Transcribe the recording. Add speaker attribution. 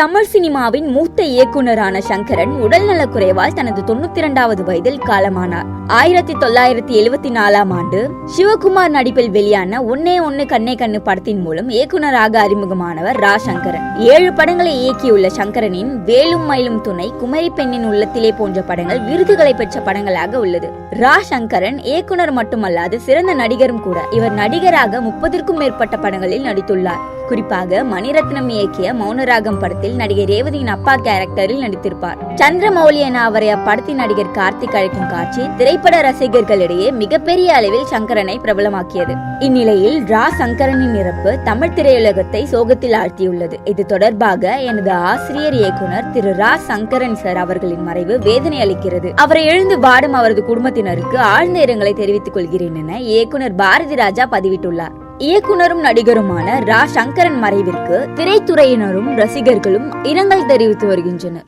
Speaker 1: தமிழ் சினிமாவின் மூத்த இயக்குனரான சங்கரன் உடல்நலக் குறைவால் தனது தொண்ணூத்தி இரண்டாவது வயதில் காலமானார். ஆயிரத்தி தொள்ளாயிரத்தி எழுவத்தி நாலாம் ஆண்டு சிவகுமார் நடிப்பில் வெளியான ஒன்னே ஒன்னு கண்ணே கண்ணு படத்தின் மூலம் இயக்குனராக அறிமுகமானவர் ரா. சங்கரன். ஏழு படங்களை இயக்கியுள்ள சங்கரனின் வேலும் மயிலும் துணை குமரி பெண்ணின் உள்ளத்திலே போன்ற படங்கள் விருதுகளை பெற்ற படங்களாக உள்ளது. ரா. சங்கரன் இயக்குனர் மட்டுமல்லாது சிறந்த நடிகரும் கூட இவர் நடிகராக முப்பதிற்கும் மேற்பட்ட படங்களில் நடித்துள்ளார். குறிப்பாக மணிரத்னம் இயக்கிய மௌனராகம் படத்தில் நடிகை ரேவதியின் அப்பா கேரக்டரில் நடித்திருப்பார். சந்திரமௌலி என அவரை அப்படத்தின் நடிகர் கார்த்திக் அழைக்கும் காட்சி திரைப்பட ரசிகர்களிடையே மிகப்பெரிய அளவில் சங்கரனை பிரபலமாக்கியது. இந்நிலையில் ரா சங்கரனின் இறப்பு தமிழ் திரையுலகத்தை சோகத்தில் ஆழ்த்தியுள்ளது. இது தொடர்பாக எனது ஆசிரியர் இயக்குனர் திரு ரா சங்கரன் சார் அவர்களின் மறைவு வேதனை அளிக்கிறது. அவரை எழுந்து வாடும் அவரது குடும்பத்தினருக்கு ஆழ்ந்த இரங்கலை தெரிவித்துக் கொள்கிறேன் என இயக்குனர் பாரதி ராஜா பதிவிட்டுள்ளார். இயக்குனரும் நடிகருமான ரா. சங்கரன் மறைவிற்கு திரைத்துறையினரும் ரசிகர்களும் இரங்கல் தெரிவித்து வருகின்றனர்.